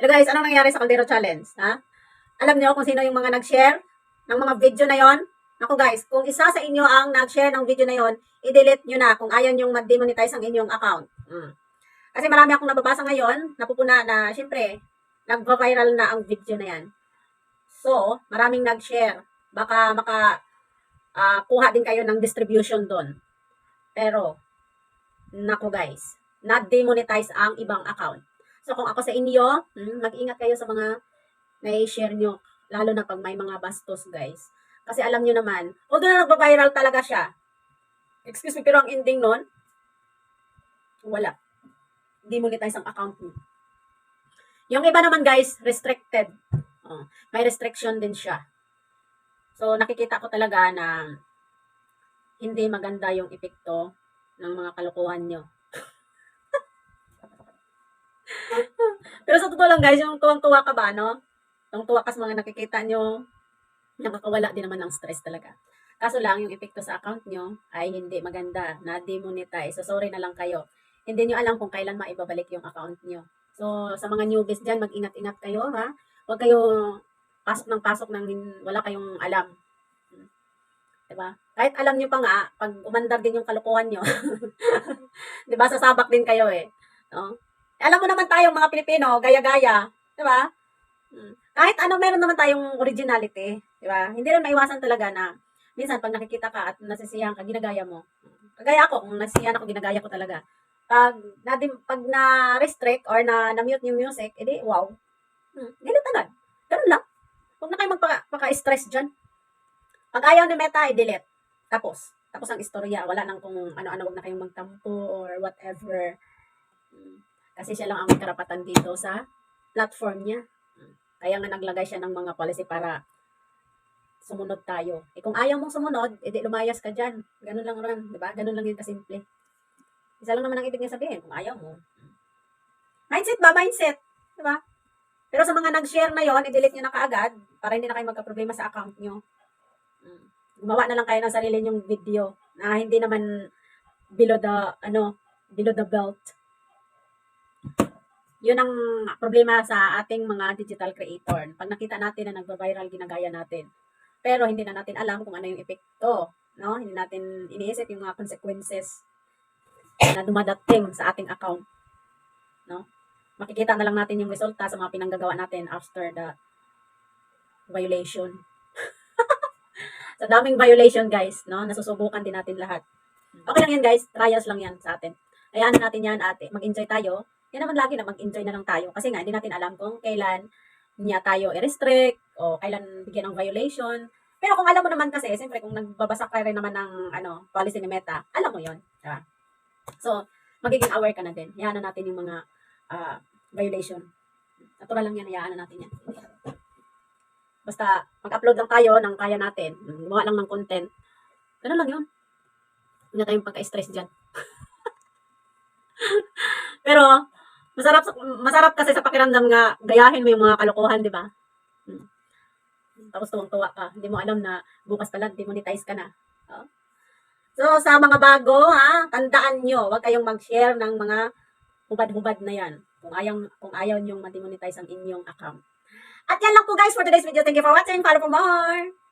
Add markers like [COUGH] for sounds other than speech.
Hello guys, anong nangyari sa Caldero Challenge? Ha? Alam niyo kung sino yung mga nag-share ng mga video na yon? Ako guys, kung isa sa inyo ang nag-share ng video na yon, i-delete nyo na kung ayaw nyong mag-demonetize ang inyong account. Mm. Kasi marami akong nababasa ngayon, napupuna na, syempre, nag-viral na ang video na yan. So, maraming nag-share. Baka maka ah, kuha din kayo ng distribution doon. Pero, nako guys, na-demonetize ang ibang account. So, kung ako sa inyo, hmm, mag-ingat kayo sa mga na-share nyo. Lalo na pag may mga bastos, guys. Kasi alam nyo naman, although na nagpa-viral talaga siya, excuse me, pero ang ending nun, wala. Demonetize ang account mo. Yung iba naman, guys, restricted. Oh, may restriction din siya. So, nakikita ko talaga na hindi maganda yung epekto ng mga kalokohan nyo. Totoo lang guys, yung tuwang-tuwa ka ba, no? Tuwang-tuwa ka sa mga nakikita nyo, nakakawala din naman ng stress talaga. Kaso lang, yung epekto sa account nyo ay hindi maganda, na-demonetize. So, sorry na lang kayo. Hindi nyo alam kung kailan maibabalik yung account nyo. So, sa mga newbies dyan, mag-ingat-ingat kayo, ha? Huwag kayo pasok ng pasok ng wala kayong alam. Diba? Kahit alam nyo pa nga, pag umandar din yung kalukuhan nyo, [LAUGHS] diba, sasabak din kayo eh. No? Alam mo naman tayong mga Pilipino, gaya-gaya, 'di ba? Mm. Kahit ano meron naman tayong originality, 'di ba? Hindi rin maiwasan talaga na minsan pag nakikita ka at nasisiyahan ka, ginagaya mo. Kagaya ako, kung nasisiyahan ako, ginagaya ko talaga. Pag na pag na-restrict or na na-mute yung music, edi wow. Hmm, ganun agad. Ganun lang. Huwag na kayo magpaka-stress dyan. Pag ayaw ni Meta, i-delete. Tapos, tapos ang istorya, wala nang kung ano-ano, wag na kayong magtampo or whatever. Hmm. Kasi siya lang ang may karapatan dito sa platform niya. Kaya nga naglagay siya ng mga policy para sumunod tayo. Eh kung ayaw mong sumunod, edi lumayas ka dyan. Ganun lang rin, di ba? Ganun lang yun kasimple. Isa lang naman ang ibig niya sabihin, kung ayaw mo. Mindset ba? Mindset. Di ba? Pero sa mga nag-share na yon, i-delete nyo na kaagad para hindi na kayo magka-problema sa account nyo. Gumawa na lang kayo ng sarili nyong video na hindi naman below the, ano, below the belt yun ang problema sa ating mga digital creator. Pag nakita natin na nagba-viral, ginagaya natin. Pero hindi na natin alam kung ano yung epekto. No? Hindi natin iniisip yung mga consequences na dumadating sa ating account. No? Makikita na lang natin yung resulta sa mga pinanggagawa natin after the violation. [LAUGHS] sa daming violation, guys. No? Nasusubukan din natin lahat. Okay lang yan, guys. Trials lang yan sa atin. Hayaan natin yan, ate. Mag-enjoy tayo yan naman lagi na mag-enjoy na lang tayo. Kasi nga, hindi natin alam kung kailan niya tayo i-restrict o kailan bigyan ng violation. Pero kung alam mo naman kasi, siyempre kung nagbabasa ka rin naman ng ano, policy ni Meta, alam mo yon diba? So, magiging aware ka na din. Hayaan na natin yung mga ah, violation. Natural lang yan, hayaan na natin yan. Basta mag-upload lang tayo ng kaya natin. Gumawa lang ng content. Ganun lang yun. Hindi na tayong pagka-stress dyan. [LAUGHS] Pero, masarap masarap kasi sa pakiramdam nga gayahin mo yung mga kalokohan, di ba? Hmm. Tapos tuwang-tuwa ka. Hindi mo alam na bukas pala demonetize ka na. Oh. So, sa mga bago, ha, tandaan nyo, huwag kayong mag-share ng mga hubad-hubad na yan. Kung ayaw, kung ayaw nyo ma-demonetize ang inyong account. At yan lang po guys for today's video. Thank you for watching. Follow for more!